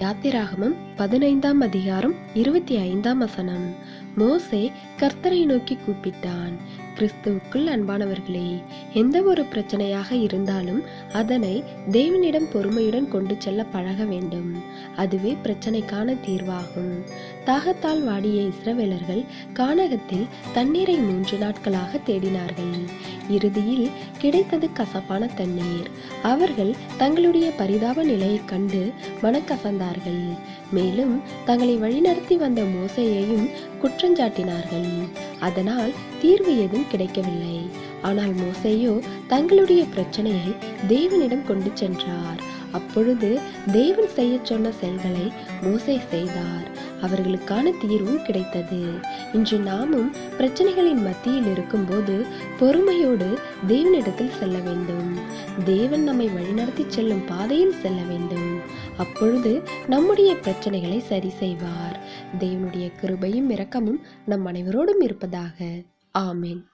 யாத்திராகமம் பதினைந்தாம் அதிகாரம் இருபத்தி ஐந்தாம் வசனம். மோசே கர்த்தரை நோக்கி கூப்பிட்டான். கிறிஸ்துவுக்குள் அன்பானவர்களே எந்த ஒரு பிரச்சனையாக இருந்தாலும் அதனை தேவனிடம் பொறுமையுடன் கொண்டு செல்ல பழக வேண்டும். அதுவே பிரச்சனைக்கான தீர்வாகும். தாகத்தால் வாடிய இஸ்ரவேலர்கள் கானகத்தில் தண்ணீரை மூன்று நாட்களாக தேடினார்கள். இறுதியில் கிடைத்தது கசப்பான தண்ணீர். அவர்கள் தங்களுடைய பரிதாப நிலையைக் கண்டு மனக்கசந்தார்கள். மேலும் தங்களை வழிநடத்தி வந்த மோசையையும் குற்றஞ்சாட்டினார்கள். அதனால் தீர்வு எதுவும் கிடைக்கவில்லை. ஆனால் மோசையோ தங்களுடைய பிரச்சனையை தேவனிடம் கொண்டு சென்றார். அப்பொழுது தேவன் செய்ய சொன்ன செயல்களை மோசை செய்தார். அவர்களுக்கான தீர்வும் கிடைத்தது. இன்று நாமும் பிரச்சனைகளின் மத்தியில் இருக்கும்போது பொறுமையோடு தேவனிடத்தில் செல்ல வேண்டும். தேவன் நம்மை வழிநடத்தி செல்லும் பாதையில் செல்ல வேண்டும். அப்பொழுது நம்முடைய பிரச்சனைகளை சரி செய்வார். தேவனுடைய கிருபையும் இரக்கமும் நம் அனைவரோடும் இருப்பதாக. ஆமேன்.